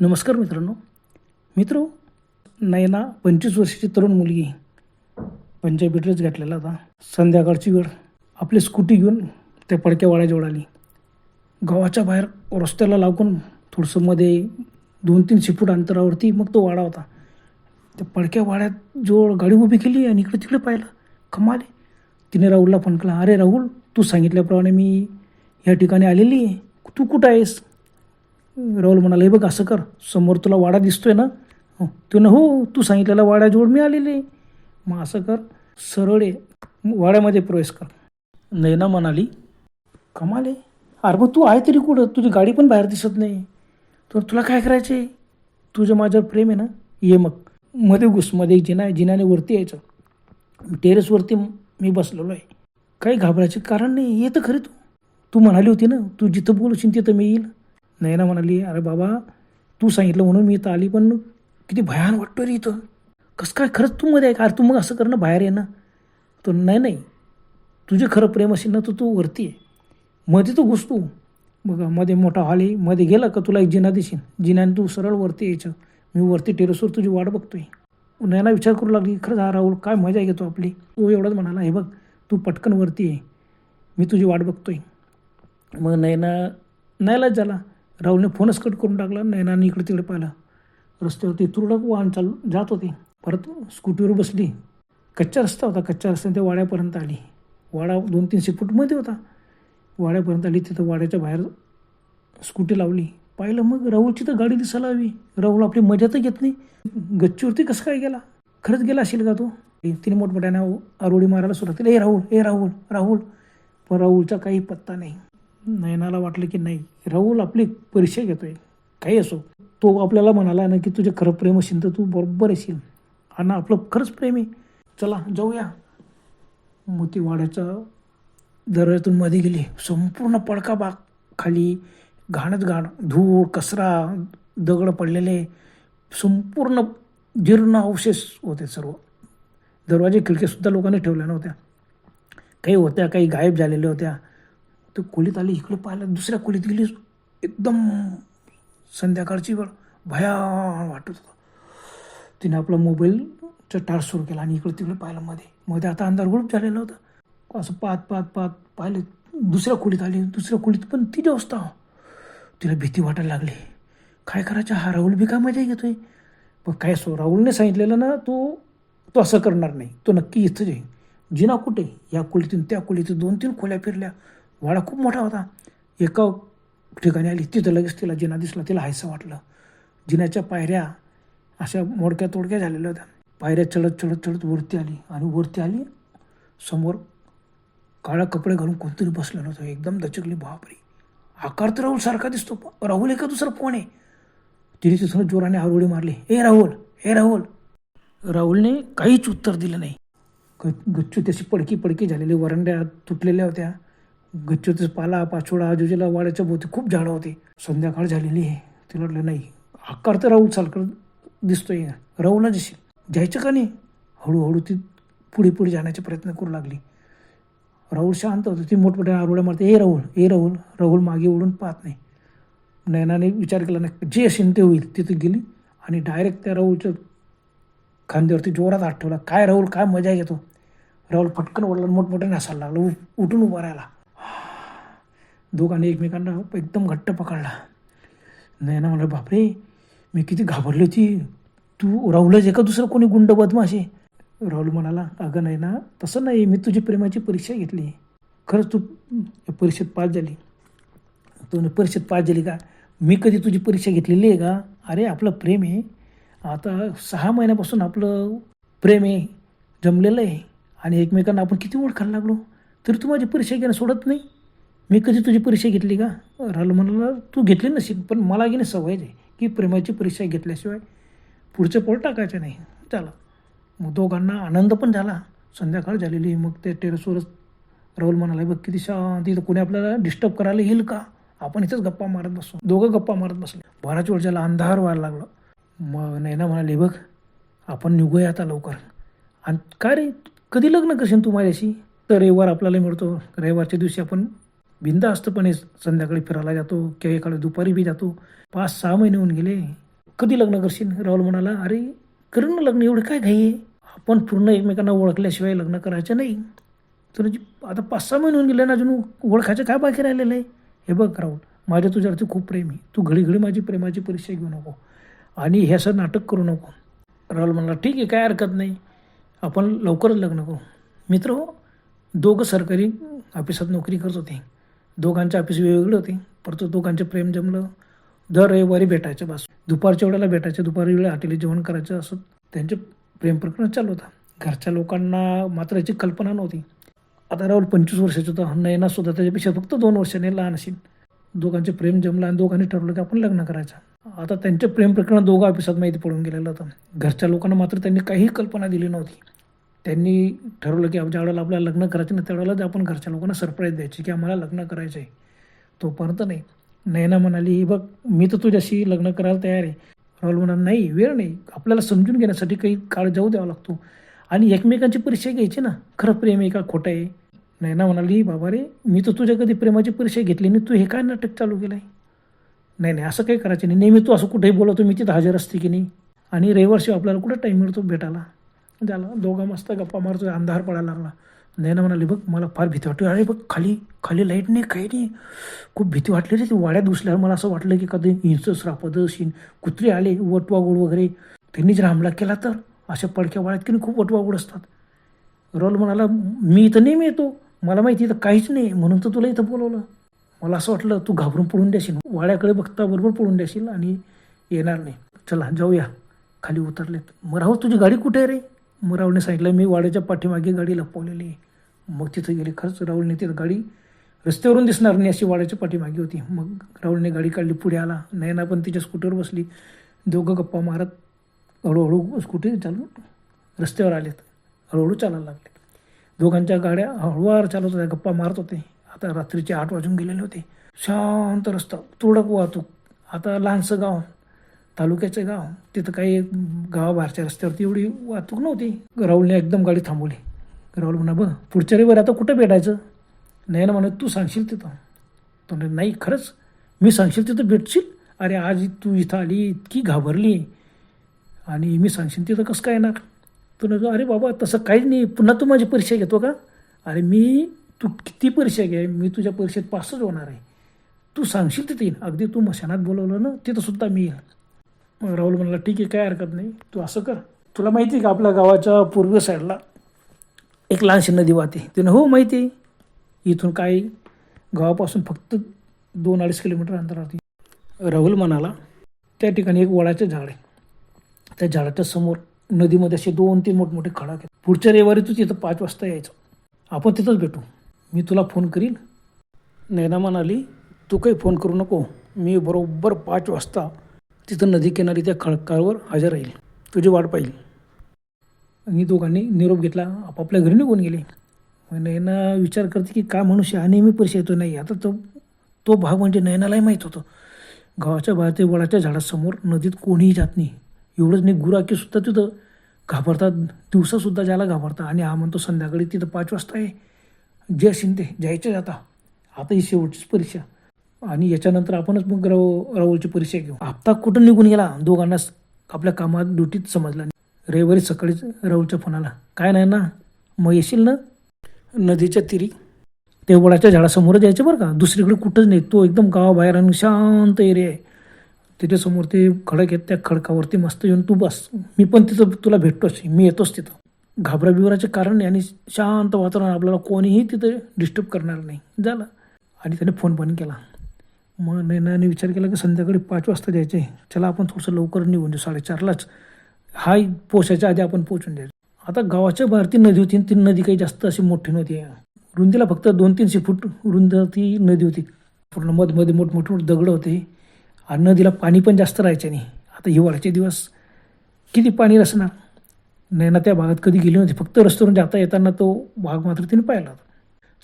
नमस्कार मित्रांनो. मित्र नयना पंचवीस वर्षाची तरुण मुलगी. पंजाबी ड्रेस घातलेला होता. संध्याकाळची वेळ. आपली स्कूटी घेऊन त्या पडक्या वाड्याजवळ आली. गावाच्या बाहेर रस्त्याला लागून थोडंसं मध्ये दोन तीनशे फूट अंतरावरती मग तो वाडा होता. त्या पडक्या वाड्यात जवळ गाडी उभी केली आणि इकडे तिकडे पाहिलं. कमाले तिने राहुलला फोन केला अरे राहुल तू सांगितल्याप्रमाणे मी या ठिकाणी आलेली आहे. तू कुठं आहेस? राहुल म्हणाला हे बघ असं कर. समोर तुला वाडा दिसतोय ना? हो. तू ना हो तू सांगितलेला वाड्याजवळ मी आलेले मग असं कर सरळ ये. वाड्यामध्ये प्रवेश कर. नैना म्हणाली कमाल आहे. अरे मग तू आहे तरी कुठं? तुझी गाडी पण बाहेर दिसत नाही. तर तुला काय करायचं आहे तुझं माझं प्रेम आहे ना? ये मग. मध्ये घुसमध्ये एक जिना आहे वरती यायचं. टेरेसवरती मी बसलेलो आहे. काही घाबरायचे कारण नाही. ये तर खरी तू. तू म्हणाली होती ना तू जिथं बोलशील तिथं मी येईल. नयना म्हणाली अरे बाबा तू सांगितलं म्हणून मी इथं आली पण किती भयान वाटतो रे इथं. कसं काय खरंच तू मध्ये आहे का? अरे तू मग असं कर ना बाहेर ये ना. तो नाही नाही. तुझे खरं प्रेम असेल ना तर तू वरती आहे मध्ये तू घुस तू. मध्ये मोठा हॉल आहे. मध्ये गेला का तुला एक जिना दिसेल. जिन्याने तू सरळ वरती यायचं. मी वरती टेरेसवर तुझी वाट बघतोय. नयना विचार करू लागली खरंच हा राहुल काय मजा घेतो आपली. तो एवढंच म्हणाला हे बघ तू पटकन वरती आहे मी तुझी वाट बघतोय. मग नयना नाहीलाच झाला. राहुलने फोनच कट करून टाकला नैनाने इकडे तिकडे पाहिलं. रस्त्यावरती तुरडक वाहन चालू जात होते. परत स्कूटीवर बसली. कच्चा रस्ता होता. कच्च्या रस्त्याने त्या वाड्यापर्यंत आली. वाडा दोन तीनशे फूटमध्ये होता. वाड्यापर्यंत आली तिथं वाड्याच्या बाहेर स्कूटी लावली. पाहिलं मग राहुलची तर गाडी दिसायला हवी. राहुल आपली मजा तर घेत नाही. गच्चीवरती कसं काय गेला? खरंच गेला असेल का तो? तिने मोठमोठ्यानं आरोडी मारायला सुरुवात केली. ए राहुल ए राहुल राहुल. पण राहुलचा काही पत्ता नाही. नयनाला वाटलं की नाही राहुल आपली परीक्षा घेतोय. काही असो. तो आपल्याला म्हणाला ना की तुझे खरं प्रेम असेल तर तू बरोबर येशील आणि आपलं खरंच प्रेम आहे. चला जाऊया. मग वाड्याच्या दरवाजातून मध्ये गेली. संपूर्ण पडका बाग खाली घाणच घाण धूळ कचरा दगड पडलेले. संपूर्ण जीर्ण अवशेष होते सर्व. दरवाजे खिडक्यासुद्धा लोकांनी ठेवल्या नव्हत्या. काही होत्या काही गायब झालेल्या होत्या. तर खोलीत आली इकडे पाहिलं दुसऱ्या खोलीत गेली. एकदम संध्याकाळची वेळ. भयान वाटत होतं. तिने आपला मोबाईलचा टार्च सुरू केला आणि इकडे तिकडे पाहिलं मध्ये. मध्ये आता अंधार झालेलं झालेला होता. असं पाहत पाहत पाहत पाहिले दुसऱ्या खोलीत आली. दुसऱ्या खोलीत पण तिची अवस्था तिला भीती वाटायला लागली. काय करायचं? हा राहुल बी काय मजा घेतोय? पण काय सो राहुलने सांगितलेलं ना तो तो असं करणार नाही. तो नक्की इथं जाईल जिना कुठे? या खोलीतून त्या खोलीतून दोन तीन खोल्या फिरल्या. वाडा खूप मोठा होता. एका ठिकाणी आली. तिथं लगेच तिला जिना दिसला. तिला हायसं वाटलं. जिन्याच्या पायऱ्या अशा मोडक्या तोडक्या झालेल्या होत्या. पायऱ्या चढत चढत चढत वरती आली. आणि वरती आली. समोर काळा कपडे घालून कोणतरी बसलेलं होतं. एकदम दचकली. बापरे. आकार तर राहुल सारखा दिसतो. राहुल एका दुसरा कोण आहे? तिने तिथून जोराने आरोळी मारली. ए राहुल! हे राहुल! राहुलने काहीच उत्तर दिलं नाही. ग- गच्चू त्याची पडकी पडकी झालेली. वरंड्या तुटलेल्या होत्या. गच्चूचा पाला पाचोळा आजूबाजूला वाड्याच्या भोवती खूप झाडं होती. संध्याकाळ झालेली आहे. तिला वाटलं नाही आकार तर राहुल चालकर दिसतोय. राहुलला जशी जायचं का नाही? हळूहळू ती पुढे पुढे जाण्याचा प्रयत्न करू लागली. राहुल शांत होतो. ती मोठमोठ्या आरोड्या मारते ए राहुल ए राहुल राहुल मागे ओढून पाहत नाही. नयनाने विचार केला नाही जे असेल ते होईल. तिथे गेली आणि डायरेक्ट त्या राहुलच्या खांद्यावरती जोरात आठवला ठेवला. काय राहुल काय मजा येतो? राहुल फटकन ओढला मोठमोठ्याने हसायला लागला. उ- उठून उभा राहिला. दोघांनी एकमेकांना एकदम घट्ट पकडला. नयना म्हणलं बापरे मी किती घाबरली होती तू राहुलच एका का दुसरं कोणी गुंड बदमाश? आहे राहुल म्हणाला अगं नाही ना तसं नाही. मी तुझी प्रेमाची परीक्षा घेतली. खरंच तू परीक्षेत पास झाली. तू परीक्षेत पास झाली का? मी कधी तुझी परीक्षा घेतलेली आहे का? अरे आपलं प्रेम आहे. आता सहा महिन्यापासून आपलं प्रेम आहे. जमलेलं आहे. आणि एकमेकांना आपण किती ओळखायला लागलो? तरी तू माझी परीक्षा घेणं सोडत नाही. मी कधी तुझी परीक्षा घेतली का? राहुल म्हणाला तू घेतली नसेल पण मला घेणे सवयच आहे की प्रेमाची परीक्षा घेतल्याशिवाय पुढचं पोळ टाकायचं नाही. चला. मग दोघांना आनंद पण झाला. संध्याकाळ झालेली मग ते टेरेसवरच राहुल म्हणाला बघ किती शांत इथं कोणी आपल्याला डिस्टर्ब करायला येईल का? आपण इथंच गप्पा मारत बसू. दोघं गप्पा मारत बसले. बराच वर्षाला अंधार व्हायला लागला. मग नैना म्हणाले बघ आपण निघूया आता लवकर. आणि काय रे? कधी लग्न करशील तू माझ्याशी? तर रविवार आपल्याला मिळतो. रविवारच्या दिवशी आपण बिंदास्तपणे संध्याकाळी फिरायला जातो किंवा एखाद्या दुपारी बी जातो. पाच सहा महिने होऊन गेले. कधी लग्न करशील? राहुल म्हणाला अरे करेन ना लग्न एवढं काय घाई आहे? आपण पूर्ण एकमेकांना ओळखल्याशिवाय लग्न करायचं नाही. तर आता पाच सहा महिने होऊन गेले ना अजून ओळखायचं काय बाकी राहिलेलं आहे? हे बघ राहुल माझ्या तुझ्यावरती खूप प्रेम आहे. तू घडी घडी माझी प्रेमाची परीक्षा घेऊ नको. आणि हे असं नाटक करू नको. राहुल म्हणाला ठीक आहे काय हरकत नाही. आपण लवकरच लग्न करू. मित्र हो दोघं सरकारी ऑफिसात नोकरी करत होते. दोघांचे ऑफिस वेगवेगळे होते. परंतु दोघांचे प्रेम जमलं. दर रविवारी भेटायचं बस. दुपारच्या वेळेला भेटायचं दुपारी वेळेला हॉटेली जेवण करायचं असं त्यांचे प्रेम प्रकरण चालू होता. घरच्या लोकांना मात्र याची कल्पना नव्हती. आता राहुल पंचवीस वर्षाचा होता नयना सुद्धा त्याच्यापेक्षा फक्त दोन वर्षांनी लहान असेल. दोघांचे प्रेम जमलं आणि दोघांनी ठरवलं की आपण लग्न करायचं. आता त्यांचे प्रेम प्रकरण दोघं ऑफिसात माहिती पडून गेलेलं होतं. घरच्या लोकांना मात्र त्यांनी काही कल्पना दिली नव्हती. त्यांनी ठरवलं की ज्या वेळेला आपल्याला लग्न करायचं नाही त्यावेळेला आपण घरच्या लोकांना सरप्राईज द्यायची की आम्हाला लग्न करायचं आहे तोपर्यंत नाही. नयना म्हणाली ही बघ मी तर तुझ्याशी लग्न करायला तयार आहे. राहुल म्हणाल नाही वेळ नाही. आपल्याला समजून घेण्यासाठी काही काळ जाऊ द्यावा लागतो. आणि एकमेकांची परीक्षा घ्यायची ना. खरं प्रेम आहे का? खोटं आहे. नयना म्हणाली बाबा रे मी तर तुझ्या कधी प्रेमाची परीक्षा घेतली नाही. तू हे काय नाटक चालू केलं आहे नाही नाही असं काही करायचं नाही. नेहमी तू असं कुठेही बोलवतो मी तिथं हजर असते की नाही? आणि रविवारशिवाय आपल्याला कुठं टाईम मिळतो भेटायला? झाला दोघा मस्त गप्पा मारतो अंधार पडायला लागला. नैना म्हणाली बघ मला फार भीती वाटली. अरे बघ खाली खाली लाइट नाही काही नाही. खूप भीती वाटली रे ती वाड्यात घुसल्यावर मला असं वाटलं की कधी हिंस श्रापद शिन कुत्रे आले वटवागुड वगैरे. त्यांनी जर हमला केला तर? अशा पडक्या वाड्यात की नाही खूप वटवागुड असतात. रोल म्हणाला मी इथं नेहमी येतो. मला माहिती इथं काहीच नाही म्हणून तर तुला इथं बोलवलं. मला असं वाटलं तू घाबरून पडून द्याशील वाड्याकडे बघता बरोबर पडून द्याशील आणि येणार नाही. चला जाऊया. खाली उतरलेत. मग राहू तुझी गाडी कुठे आहे रे? मग राहुलने सांगितलं मी वाड्याच्या पाठीमागे गाडी लपवलेली आहे. मग तिथं गेले. खरंच राहुलने तिथं गाडी रस्त्यावरून दिसणार नाही अशी वाड्याच्या पाठीमागे होती. मग राहुलने गाडी काढली पुढे आला. नयना पण तिच्या स्कूटरवर बसली. दोघं गप्पा मारत हळूहळू स्कूटी चालून रस्त्यावर आलेत. हळूहळू चालायला लागले. दोघांच्या गाड्या हळूवार चालत होत्या गप्पा मारत होते. आता रात्रीचे आठ वाजून गेलेले होते. शांत रस्ता तुडक वाहतूक. आता लहानसं गाव. तालुक्याचं गाव. तिथं काही गावाबाहेरच्या रस्त्यावरती एवढी वाहतूक नव्हती. राहुलने एकदम गाडी थांबवली. राहुल म्हणा बघ पुढच्या रविवारी आता कुठं भेटायचं? नाही ना म्हणत तू सांगशील तिथं. तो म्हणे, नाही खरंच? मी सांगशील तिथं भेटशील? अरे आज तू इथं आली इतकी घाबरली. आणि मी सांगशील तिथं कसं काय येणार? तू म्हणतो अरे बाबा तसं काहीच नाही. पुन्हा तू माझी परीक्षा घेतो का? अरे मी तू किती परीक्षा घे? मी तुझ्या परीक्षेत पासच होणार आहे. तू सांगशील तिथे येईन. अगदी तू मशानात बोलवलं ना तिथं सुद्धा मी येईल. मग राहुल म्हणला ठीक आहे काय हरकत नाही. तू असं कर. तुला माहिती आहे का आपल्या गावाच्या पूर्व साईडला एक लहानशी नदी वाहते. तिनं हो माहिती आहे. इथून काय गावापासून फक्त दोन अडीच किलोमीटर अंतरावरती राहुल म्हणाला त्या ठिकाणी एक वडाचं झाड आहे. त्या झाडाच्या समोर नदीमध्ये असे दोन तीन मोठमोठे खडक आहेत. पुढच्या रविवारी तू तिथं पाच वाजता यायचं. आपण तिथंच भेटू. मी तुला फोन करीन. नैना म्हणाली तू काही फोन करू नको. मी बरोबर पाच वाजता तिथं नदीकिनारी त्या खडकावर हजर राहील. तुझी वाट पाहिल. आणि दोघांनी निरोप घेतला. आपापल्या घरी निघून गेले. नयना विचार करते की का मनुष्य हा नेहमी परिचय येतो नाही आता तो तो भाग म्हणजे नयनालाही माहीत होतं. गावाच्या बाहेर ते वडाच्या झाडासमोर नदीत कोणीही जात नाही. एवढंच नाही गुराकीसुद्धा तिथं घाबरतात. दिवसासुद्धा ज्याला घाबरतात आणि हा म्हणतो संध्याकाळी तिथं पाच वाजता आहे जे असेल ते जायचं जाता. आता ही शेवटचीच परीक्षा. आणि याच्यानंतर आपणच मग राव राहुलची परीक्षा घेऊ. हप्ता कुठं निघून गेला? दोघांना आपल्या कामात ड्युटीत समजला रविवारी सकाळीच राहुलच्या फोन आला. काय नाही ना? मग येशील ना? नदीच्या तिरी. ते वडाच्या झाडासमोर जायचं बरं का? दुसरीकडे कुठंच नाही. तो एकदम गावाबाहेर आणि शांत एरिया आहे. त्याच्यासमोर ते खडक आहेत. त्या खडकावरती मस्त येऊन तू बस. मी पण तिथं तुला भेटतोच. मी येतोच तिथं. घाबराबिबराचे कारण नाही आणि शांत वातावरण आपल्याला कोणीही तिथं डिस्टर्ब करणार नाही. झालं. आणि त्याने फोन पण केला. मग नैनाने विचार केला की संध्याकाळी पाच वाजता जायचे. चला आपण थोडंसं लवकर निघून जाऊ साडेचारलाच. हा पोचायच्या आधी आपण पोचून जायचं. आता गावाच्या बाहेर ती नदी होती आणि ती नदी काही जास्त अशी मोठी नव्हती. रुंदीला फक्त दोन तीनशे फूट रुंद ती नदी होती. पूर्ण मधमध्ये मोठमोठे दगडं होते. आणि नदीला पाणी पण जास्त राहायचं नाही. आता हिवाळ्याचे दिवस. किती पाणी रसणार नैना त्या भागात कधी गेली नव्हती. फक्त रस्त्यावरून जाता येताना तो भाग मात्र तिने पाहिला होता.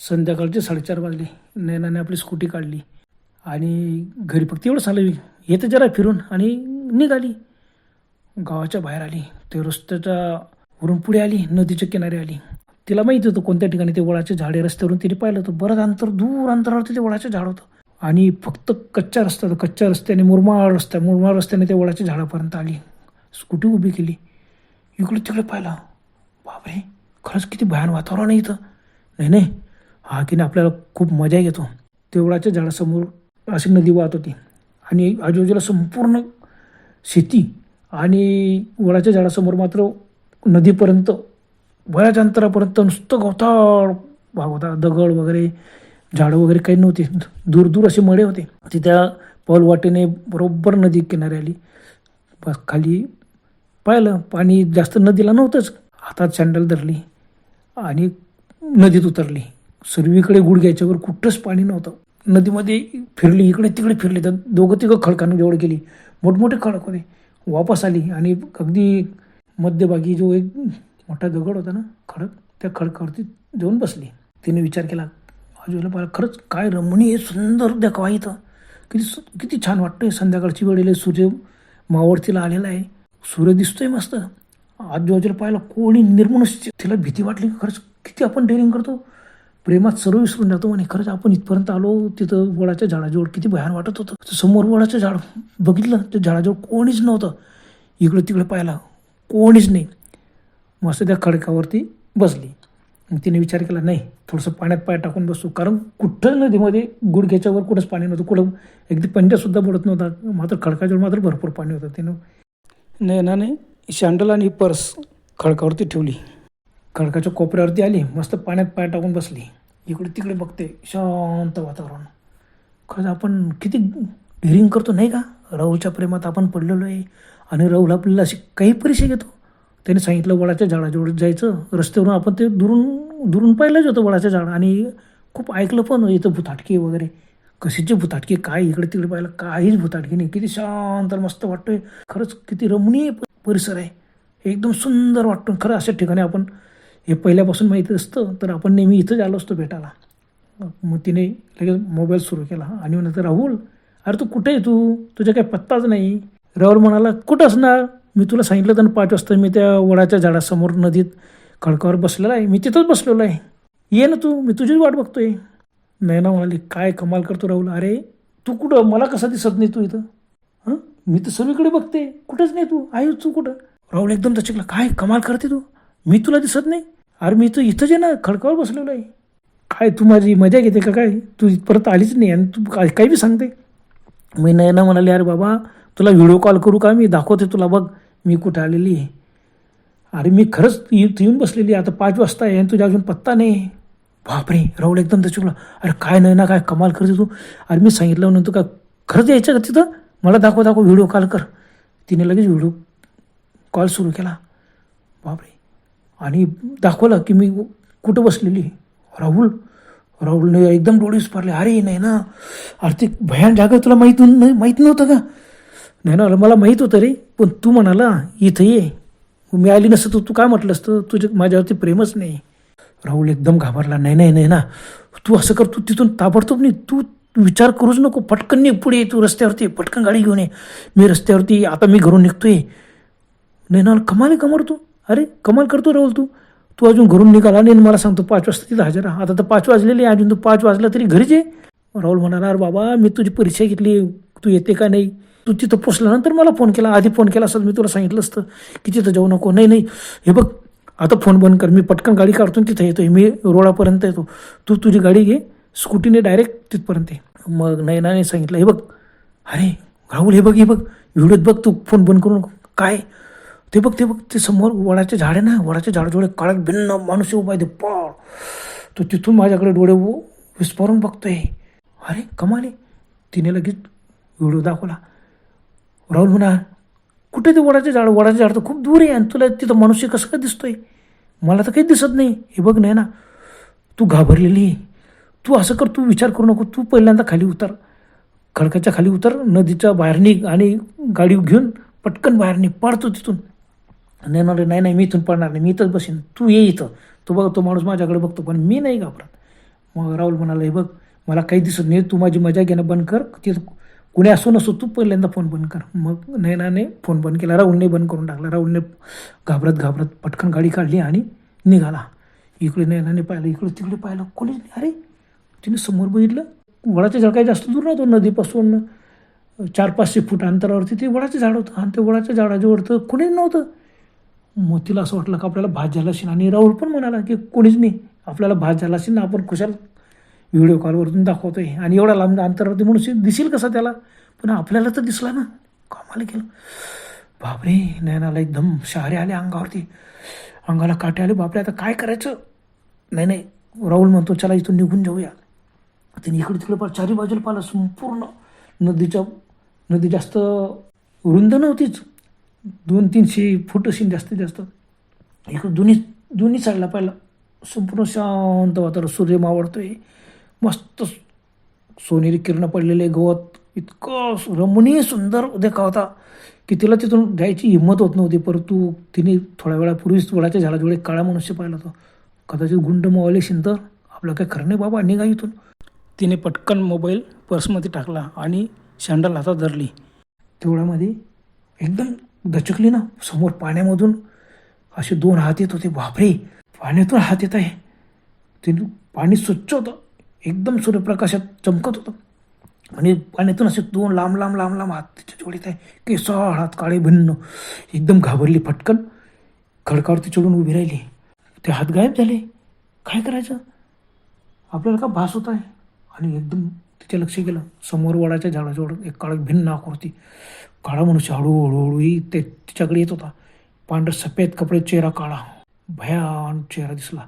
संध्याकाळचे साडेचार वाजले. नैनाने आपली स्कूटी काढली. आणि घरी फक्त एवढं झालं येते जरा फिरून आणि निघाली. गावाच्या बाहेर आली. ते रस्त्याच्या वरून पुढे आली. नदीच्या किनारी आली. तिला माहिती होतं कोणत्या ठिकाणी ते वडाचे झाडे रस्त्यावरून तिने पाहिलं होतं. बरंच अंतर दूर अंतरावरती ते वडाचं झाड होतं. आणि फक्त कच्च्या रस्त्यात कच्च्या रस्त्याने मुरमाळ रस्त्या मुरमाळ रस्त्याने त्या वडाच्या झाडापर्यंत आली. स्कूटी उभी केली. इकडे तिकडे पाहिलं. बापरे खरंच किती भयान वातावरण आहे इथं. नाही नाही. हा की नाही आपल्याला खूप मजा येतो. तेवढाच्या झाडासमोर अशी नदी वाहत होती. आणि आजूबाजूला संपूर्ण शेती आणि वडाच्या झाडासमोर मात्र नदीपर्यंत बऱ्याच अंतरापर्यंत नुसतं गवताळ भाग होता. दगड वगैरे झाडं वगैरे काही नव्हती. दूर दूर असे मळे होते. ती त्या वाटेने बरोबर नदी किनारी आली. बस खाली पाहिलं. पाणी जास्त नदीला नव्हतंच. हातात सँडल धरली आणि नदीत उतरली. सर्वीकडे गुडघ्याच्यावर कुठंच पाणी नव्हतं. नदीमध्ये फिरली इकडे तिकडे फिरली तर दोघं तिघं खडकानं जवळ गेली. मोठमोठे खडक होते. वापस आली आणि अगदी मध्यभागी जो एक मोठा दगड होता ना खडक त्या खडकावरती जाऊन बसली. तिने विचार केला आजूला पाहिलं खरंच काय रमणीय सुंदर देखावा इथं. किती सु किती छान वाटतंय संध्याकाळची वेळेला सूर्य मावळतीला आलेला आहे. सूर्य दिसतोय मस्त. आजूबाजूला पाहायला कोणी निर्मनुष्य तिला भीती वाटली की? खरंच किती आपण डेअरिंग करतो. प्रेमात सर्व विसरून जातो आणि खरंच आपण इथपर्यंत आलो तिथं वडाच्या झाडाजवळ किती भयान वाटत होतं. तर समोर वडाचं झाड बघितलं त्या झाडाजवळ कोणीच नव्हतं. इकडं तिकडं पाहिला कोणीच नाही. मस्त त्या खडकावरती बसली. मग तिने विचार केला नाही थोडंसं पाण्यात पाय टाकून बसतो कारण कुठं नदीमध्ये गुडघ्याच्यावर कुठंच पाणी नव्हतं. कुठं अगदी पंजासुद्धा बुडत नव्हता. मात्र खडकाजवळ मात्र भरपूर पाणी होतं. तिनं नयनाने शँडल आणि पर्स खडकावरती ठेवली. खडकाच्या कोपऱ्यावरती आली मस्त पाण्यात पाय टाकून बसली. इकडे तिकडे बघते शांत वातावरण. खरंच आपण किती हिरिंग करतो नाही का? राहूच्या प्रेमात आपण पडलेलो आहे आणि राहुल आपल्याला अशी काही परीक्षा घेतो. त्याने सांगितलं वडाच्या झाडाजवळ जायचं. रस्त्यावरून आपण ते दुरून दुरून पाहिलंच होतं वडाचं झाड. आणि खूप ऐकलं पण इथं भुताटकी वगैरे. कशीचे भुताटकी? काय इकडे तिकडे पाहिलं? काहीच भुताटकी नाही. किती शांत मस्त वाटतोय. खरंच किती रमणीय परिसर आहे. एकदम सुंदर वाटतो. खरं अशा ठिकाणी आपण हे पहिल्यापासून माहिती असतं तर आपण नेहमी इथंच आलो असतो भेटायला. मग तिने लगेच मोबाईल सुरू केला. आणि म्हणत राहुल अरे तू कुठे आहे तू? तुझा काही पत्ताच नाही. राहुल म्हणाला कुठं असणार? मी तुला सांगितलं तर पाच वाजता मी त्या वडाच्या झाडासमोर नदीत खडकावर बसलेला आहे. मी तिथंच बसलेलो आहे. ये ना तू मी तुझीच वाट बघतोय. नयना म्हणाली काय कमाल करतो राहुल. अरे तू कुठं? मला कसा दिसत नाही तू इथं? हां? मी तर सगळीकडे बघते. कुठंच नाही तू? आहे तू कुठं? राहुल एकदम दचकला काय कमाल करते तू? मी तुला दिसत नाही. अरे मी तर इथंच आहे ना खडकावर बसलेलो आहे. काय तू माझी मजा घेते का काय? तू परत आलीच नाही आणि तू काय काही बी सांगते. मी नयना म्हणाली अरे बाबा तुला व्हिडिओ कॉल करू का? मी दाखवते तुला बघ मी कुठे आलेली आहे. अरे मी खरंच येऊन बसलेली आहे. आता पाच वाजता आहे आणि तुझ्या अजून पत्ता नाही. बापरे राहुल एकदम दचकला. अरे काय नाही ना काय कमाल करते तू. अरे मी सांगितलं म्हणून तू का खरंच यायचं का तिथं? मला दाखव दाखव व्हिडिओ कॉल कर. तिने लगेच व्हिडिओ कॉल सुरू केला. बापरे. आणि दाखवलं की मी कुठं बसलेली? राहुल राहुलने एकदम डोळे पारले अरे नाही ना अरे ते भयान जागा तुला माहीत नाही माहीत नव्हतं का? नाही ना मला माहीत होतं रे पण तू म्हणाला इथं ये. मी आली नसतं तर तू काय म्हटलं असतं तुझं माझ्यावरती प्रेमच नाही. राहुल एकदम घाबरला. नाही नाही नाही ना तू असं कर तू तिथून ताबडतोब नाही तू विचार करूच नको. पटकन निघ पुढे. तू रस्त्यावरती पटकन गाडी घेऊन ये. मी रस्त्यावरती आता मी घरून निघतोय. नाही ना कमाल कमर तू अरे कमाल करतो राहुल तू. तू अजून घरून निघाला नाही आणि मला सांगतो पाच वाजता तिथं हजर आता तर पाच वाजलेले आहे, अजून तू पाच वाजला तरी घरीच आहे राहुल म्हणाला अरे बाबा मी तुझी परीक्षा घेतली तू येते का नाही? तू तिथं पोचल्यानंतर मला फोन केला. आधी फोन केला असं मी तुला सांगितलं असतं की तिथं जाऊ नको. नाही नाही. हे बघ आता फोन बंद कर. मी पटकन गाडी काढतो तिथं येतो मी रोडापर्यंत येतो. तू तुझी गाडी घे. स्कूटीने डायरेक्ट तिथपर्यंत ये. मग नाही नाही सांगितलं हे बघ. अरे राहुल हे बघ हे बघ. व्हिडिओत बघ तू. फोन बंद करू नको. काय? ते बघ ते बघ ते समोर वडाचे झाड आहे ना वडाच्या झाडाजवळ काळात भिन्न माणूस उभा आहे ते पाळ तो तिथून माझ्याकडे डोळे विस्फारून बघतोय. अरे कमाले तिने लगेच व्हिडिओ दाखवला. राहुल म्हणा कुठे ते वडाचे झाड? वडाचे झाड तर खूप दूर आहे आणि तुला तिथं मनुष्य कसं काय दिसतोय? मला तर काही दिसत नाही. हे बघ नाही ना तू घाबरलेली आहे. तू असं कर तू विचार करू नको. तू पहिल्यांदा खाली उतर. खडकाच्या खाली उतर. नदीच्या बाहेर निघ आणि गाडी घेऊन पटकन बाहेर निघ. पाडतो तिथून. नाही ना रे, नाही नाही मी इथून पडणार नाही मी इथंच बसेन तू ये इथं. तू बघ तो माणूस माझ्याकडे बघतो पण मी नाही घाबरत. मग राहुल म्हणाला हे बघ मला काही दिसत नाही तू माझी मजा घेणं बंद कर तिथं कुणी असो नसो तू पहिल्यांदा फोन बंद कर. मग नैनाने फोन बंद केला राहुलने बंद करून टाकला. राहुलने घाबरत घाबरत पटकन गाडी काढली आणि निघाला. इकडे नैनाने पाहिलं इकडे तिकडे पाहिलं कोणीच नाही. अरे तिने समोर बघितलं वडाचं झाड काही जास्त दूर नव्हतं नदीपासून चार पाचशे फूट अंतरावरती ते वडाचं झाड होतं. आणि ते वडाच्या झाडाजवळ तर कुणीच नव्हतं. मोतीला असं वाटलं का आपल्याला भात झाला असेल. आणि राहुल पण म्हणाला की कोणीच नाही. आपल्याला भात झाला असेल ना आपण खुशाल व्हिडिओ कॉलवरतून दाखवतोय. आणि एवढा लांब अंतरावरती म्हणून दिसेल कसा त्याला? पण आपल्याला तर दिसला ना. कामाला गेलं बापरे नयनाला एकदम शहारे आले अंगावरती. अंगाला काटे आले. बापरे आता काय करायचं? नाही नाही. राहुल म्हणतो चला इथून निघून जाऊया. त्याने इकडे तिकडे पा चारी बाजूला पाहिलं. संपूर्ण नदीच्या नदी जास्त रुंद नव्हतीच. दोन तीनशे फूट असेल जास्तीत जास्त. इकडं दोन्ही दोन्ही साईडला पाहिलं संपूर्ण शांत वातावरण सूर्य मावळतोय. मस्त सोनेरी किरणं पडलेले गवत. इतकं रमणीय सुंदर देखा होता. की तिला तिथून जायची हिंमत होत नव्हती परंतु तिने थोड्या वेळापूर्वीच वडाच्या झाडाजवळ एक काळा मनुष्य पाहिला होता. कदाचित गुंड मोबाईल तर आपलं काय खरं नाही बाबा निघा इथून. तिने पटकन मोबाईल पर्समध्ये टाकला आणि शँडल हातात धरली. तेवढ्यामध्ये एकदम दचकली ना समोर पाण्यामधून. असे दोन हात येत होते. बापरे पाण्यातून हात येत आहे. ते पाणी स्वच्छ होतं. एकदम सूर्यप्रकाशात चमकत होतं. आणि पाण्यातून असे दोन लांब लांब लांब लांब हात त्याच्या जोडीत आहे. केसाळ हात काळे भिन्न. एकदम घाबरली फटकन. खडकावरती चढून उभी राहिली. ते हात गायब झाले. काय करायचं? आपल्याला का भास होत आहे? आणि एकदम तिच्या लक्ष गेलं. समोर वडाच्या झाडाजवळ एक काळ भिन्न आकृती. काळा मनुष्य हळूहळूहळूही ते तिच्याकडे येत होता. पांढर सफेद कपडे चेहरा काळा. भयान चेहरा दिसला.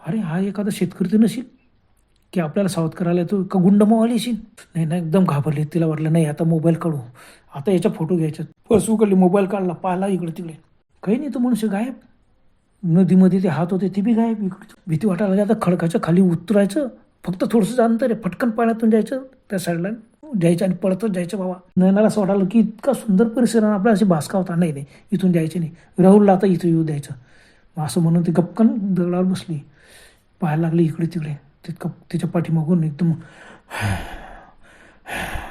अरे हा एखादा शेतकरी तर नसेल की आपल्याला सावध करायला येतो का गुंड मावाली असेल? नाही ना एकदम घाबरली. तिला वाटलं नाही आता मोबाईल काढू. आता याचा फोटो घ्यायचा बस उकडली मोबाईल काढला पाहिला इकडे तिकडे. काही नाही तो मनुष्य गायब. नदीमध्ये ते हात होते ते बी गायब. इकडे भीती वाटायला लागली. आता खडकाच्या खाली उतरायचं. फक्त थोडंसं अंतर आहे. पटकन पाण्यातून जायचं त्या साईडला. जायचं आणि पळतच जायचं बाबा. नयनाला असं वाटायला की इतका सुंदर परिसर आणि अशी भासका होता. नाही नाही इथून जायचे नाही. राहुलला आता इथं येऊ द्यायचं. असं म्हणून ती गपकन दगडावर बसली. पाहायला लागली इकडे तिकडे. तितकं तिच्या पाठीमागून एकदम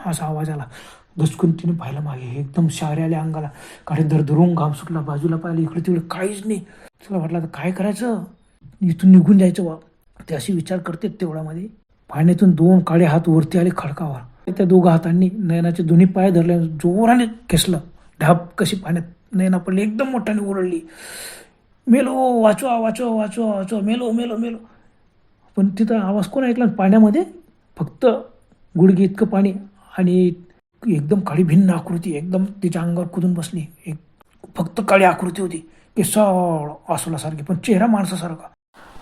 असा आवाज आला. घसकून तिने पाहिलं मागे. एकदम शारे आल्या अंगाला. काढे धरधरून घाम सुटला. बाजूला पाहिलं इकडे तिकडे काहीच नाही. तुला वाटलं आता काय करायचं? इथून निघून जायचं बा. ते असे विचार करते तेवढ्यामध्ये. पाण्यातून दोन काळे हात वरती आले खडकावर. त्या दोघं हातांनी नयनाचे दोन्ही पाय धरले जोराने खेचलं. ढाप कशी पाण्यात. नयना पडली एकदम मोठ्याने ओरडली. मेलो वाचवा वाचवा वाचवा वाचवा. मेलो मेलो मेलो. पण तिथं आवाज कोण ऐकला? पाण्यामध्ये फक्त गुडगी इतकं पाणी आणि एकदम काळी भिन्न आकृती. एकदम तिच्या अंगावर कुदून बसली. एक फक्त काळी आकृती होती. केसाळ आसोलासारखी. पण चेहरा माणसासारखा.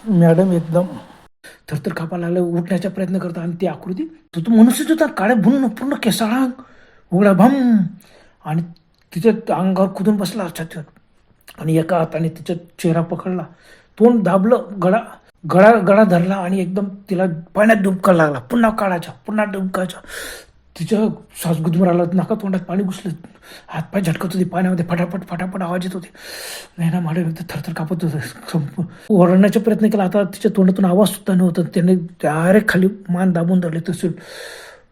मॅडम एकदम थरथर कापा लागलं उठण्याचा प्रयत्न करता आणि ती आकृती तो तो मनुष्यच होता काळ्या भुन पूर्ण केसाळा उघडा भम आणि तिच्या अंगावर कुदून बसला छातीवर आणि एका हाताने तिचा चेहरा पकडला तोंड दाबलं गळा गळा गळा धरला आणि एकदम तिला पाण्यात डुबका लागला. पुन्हा काढायचा पुन्हा डुबकायचा तिच्या श्वास गुदमराला नाका तोंडात पाणी घुसलं. हातपाय झटकत होते पाण्यामध्ये फटाफट फटाफट आवाज येत होते. नाही ना माझ्या थरथर कापत होते. संपूर्ण ओरडण्याचा प्रयत्न केला. आता तिच्या तोंडातून आवाज सुद्धा नव्हता. त्याने डायरेक्ट खाली मान दाबून धरले तसे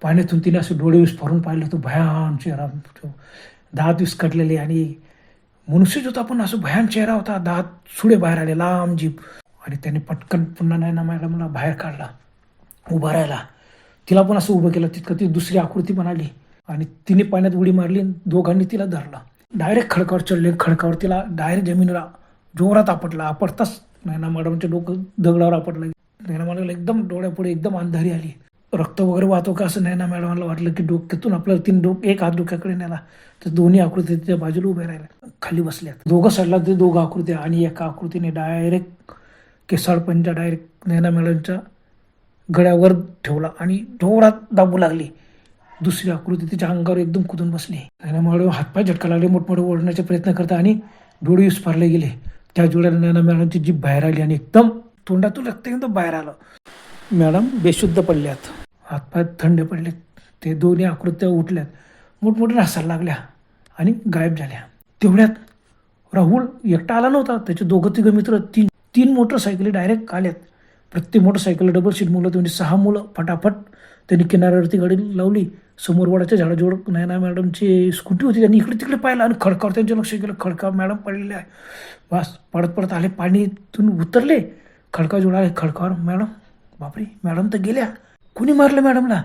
पाण्यातून तिने असं डोळे विस्फारून पाहिलं होतं. भयान चेहरा दात विस्कटलेले आणि मनुष्यच होता पण असं भयान चेहरा होता. दात सुडे बाहेर आले लांब जीप. आणि त्याने पटकन पुन्हा नाही ना मॅडमला बाहेर काढला उभा राहिला. तिला पण असं उभं केलं. तितकं ती दुसरी आकृती पण आली आणि तिने पाण्यात उडी मारली दोघांनी तिला धरला. डायरेक्ट खडकावर चढले. खडकावर तिला डायरेक्ट जमिनीला जोरात आपटला. आपटताच नैना मॅडमचे डोकं दगडावर आपटलं. नैना मॅडमला एकदम डोळ्यापुढे एकदम अंधारी आली. रक्त वगैरे वाहतो का असं नैना मॅडमला वाटलं की डोक्यातून आपल्याला तीन डोक एक हात डोक्याकडे नेला. तर दोन्ही आकृती तिच्या बाजूला उभ्या राहिल्या. खाली बसल्यात. दोघं सडला ते दोघं आकृत्या आणि एका आकृतीने डायरेक्ट केसाळ डायरेक्ट नैना मॅडमच्या गळ्यावर ठेवला आणि जोरात दाबू लागली. दुसरी आकृती तिच्या अंगावर एकदम कुदून बसली. नैनामुळे हातपाय झटका लागले मोठमोठे ओढण्याचा प्रयत्न करता आणि डोळे विस्फारले गेले. त्या जोड्याला नैना मॅडमची जीभ बाहेर आली आणि एकदम तोंडातून रक्त एकदम बाहेर आलं. मॅडम बेशुद्ध पडल्यात. हातपाय थंड पडले. ते दोन्ही आकृत्या उठल्यात. मोठमोठ्या हसायला लागल्या आणि गायब झाल्या. तेवढ्यात राहुल एकटा आला नव्हता. त्याचे दोघं तिघं मित्र तीन तीन मोटरसायकली डायरेक्ट आल्यात. प्रत्येक मोटरसायकल डबल सीट मुलं म्हणजे सहा मुलं फटाफट त्यांनी किनाऱ्यावरती गाडी लावली. समोर वडाच्या झाडाजवळ नयना मॅडमची स्कूटी होती त्यांनी इकडे तिकडे पाहिलं आणि खडकावर त्यांचं लक्ष गेलं खडका मॅडम पडलेले आहे. बस पडत पडत आले पाणीतून उतरले. खडका आले खडकावर. मॅडम बापरे मॅडम तर गेल्या. कुणी मारलं मॅडमला?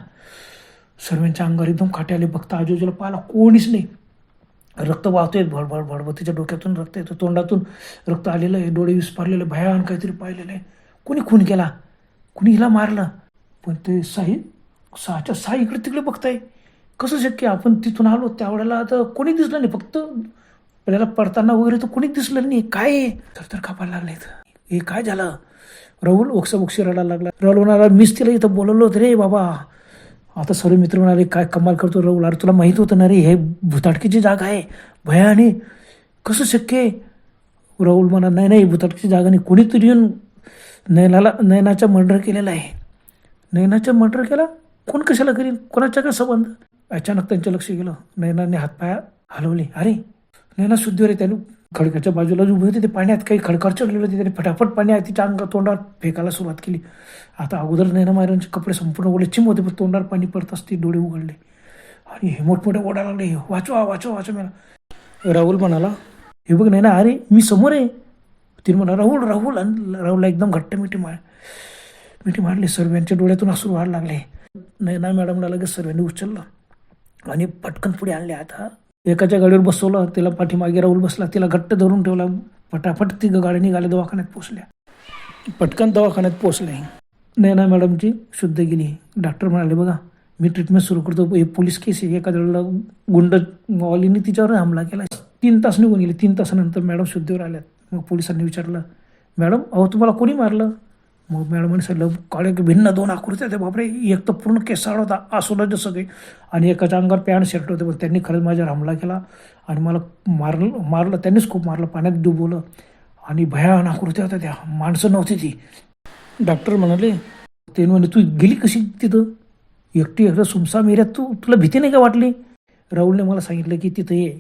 सर्वांच्या अंगावर एकदम खाटे आले. बघता आजूबाजूला पाहिला कोणीच नाही. रक्त वाहतोय भडभड भडभडतीच्या डोक्यातून रक्त येतं तोंडातून रक्त आलेलं आहे डोळे विस्पारलेलं भयान काहीतरी पाहिलेलं आहे. कुणी खून केला? कुणी हिला मारलं? पण ते साहेब सहाच्या सहा इकडे तिकडे बघताय. कसं शक्य आपण तिथून आलो त्यावेळेला आता कोणी दिसलं नाही फक्त आपल्याला पडताना वगैरे तर कोणीच दिसलं नाही. काय तर तर कापायला लागलेत. हे काय झालं? राहुल ओक्सा ओक्सी रडायला लागला. राहुल म्हणाला मीच तिला इथं बोलवलं होतं रे बाबा. आता सर्व मित्र म्हणाले काय कमाल करतो राहुल अरे तुला माहीत होतं ना रे हे भुताटकीची जागा आहे. भयाने. कसं शक्य आहे? राहुल म्हणा नाही नाही भुताटकीची जागा नाही. कोणीतरी येऊन नयनाला नयनाचा मर्डर केलेला आहे. नयनाचा मर्डर केला? कोण कशाला करीन कोणाच्या काय संबंध? अचानक त्यांच्या लक्ष गेलं. नैनाने हातपाय हलवले. अरे नयना शुद्धीवर आहे त्याने. खडकाच्या बाजूला उभी उभे ते पाण्यात काही खडकार चढलेलं होते. त्याने फटाफट पाणी तिच्या अंगा तोंडावर फेकायला सुरुवात केली. आता अगोदर नैना मायरांचे कपडे संपूर्ण ओले चिम होते. पण तोंडावर पाणी पडत असते. डोळे उघडले. आणि हे मोठमोठे ओढायला लागले. वाचवा वाचवा वाचवा मला. राहुल म्हणाला हे बघ नैना अरे मी समोर आहे. तिने म्हणा राहुल राहुल. आणि राहुलला एकदम घट्ट मिठी मार मिठी मारली. सर्वांच्या डोळ्यातून असूर व्हायला लागले. नैना मॅडमला लगेच सर्वांनी उचललं. आणि पटकन पुढे आणले. आता एकाच्या गाडीवर बसवलं तिला पाठीमागे राहुल बसला तिला घट्ट धरून ठेवला. पटापट ती गाडी निघाल्या दवाखान्यात पोचल्या पटकन दवाखान्यात पोचले नैना मॅडमची शुद्ध गेली डॉक्टर म्हणाले बघा मी ट्रीटमेंट सुरू करतो. हे पोलीस केस आहे. एका वेळेला गुंड मॉलीने तिच्यावर हमला केला. तीन तास निघून गेले. तीन तासानंतर मॅडम शुद्धीवर आल्यात मग पोलिसांनी विचारलं मॅडम अहो तुम्हाला कोणी मारलं? मग मॅडमने सांगितलं काळे भिन्न दोन आकृत्या होत्या बापरे एक तर पूर्ण केसाळ होता आसोला सगळे. आणि एकाच्या अंगावर पॅन्ट शर्ट होते. पण त्यांनी खरंच माझ्यावर हमला केला. आणि मला मारलं मारलं त्यांनीच खूप मारलं. पाण्यात डुबवलं. आणि भयान आकृत्या होत्या त्या. माणसं नव्हती ती. डॉक्टर म्हणाले ते म्हणे तू गेली कशी तिथं? एकटी एकटं सुमसाम एरियात तू तुला भीती नाही का वाटली? राहुलने मला सांगितलं की तिथं ये.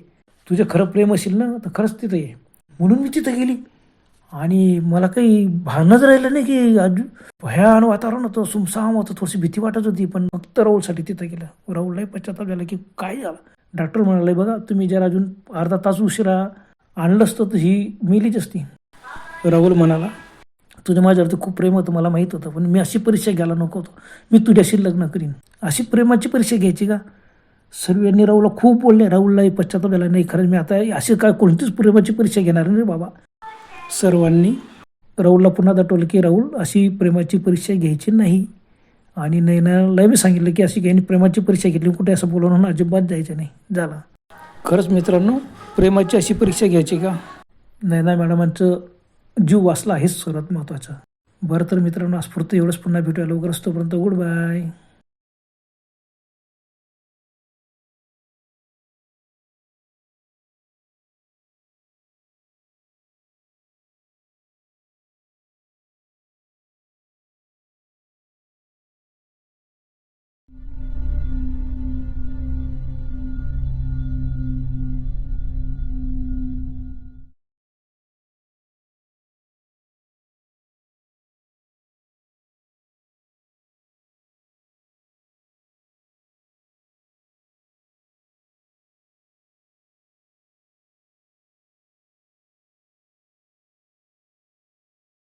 तुझं खरं प्रेम असेल ना तर खरंच तिथं ये. म्हणून मी तिथं गेली. आणि मला काही भानच राहिलं नाही की अजून भयान वातावरण होतं सुमसाम होतं थोडीशी भीती वाटत होती पण फक्त राहुलसाठी तिथं गेलं. राहुललाही पश्चाताप झाला की काय झालं? डॉक्टर म्हणाले बघा तुम्ही जर अजून अर्धा तास उशिरा आणलं असतं तर ही मेलीच असती. राहुल म्हणाला तुझं माझ्यावरती खूप प्रेम होतं मला माहीत होतं पण मी अशी परीक्षा घ्यायला नको होतो. मी तुझ्याशी लग्न करीन. अशी प्रेमाची परीक्षा घ्यायची का? सर्वांनी राहुलला खूप बोलले राहुललाही पश्चाताप झाला नाही खरंच मी आता अशी काय कोणतीच प्रेमाची परीक्षा घेणार नाही रे बाबा. सर्वांनी. राहुलला पुन्हा दाटवलं की राहुल अशी प्रेमाची परीक्षा घ्यायची नाही. आणि नैनाला मी सांगितलं की अशी काही प्रेमाची परीक्षा घेतली कुठे असं बोलवणं अजिबात जायचं नाही. झाला. खरंच मित्रांनो प्रेमाची अशी परीक्षा घ्यायची का? नैना मॅडमांचं जीव वाचला हेच सर्वात महत्त्वाचं बरं तर मित्रांनो आज एवढंच. पुन्हा भेटूया लवकरच. तोपर्यंत गुड बाय.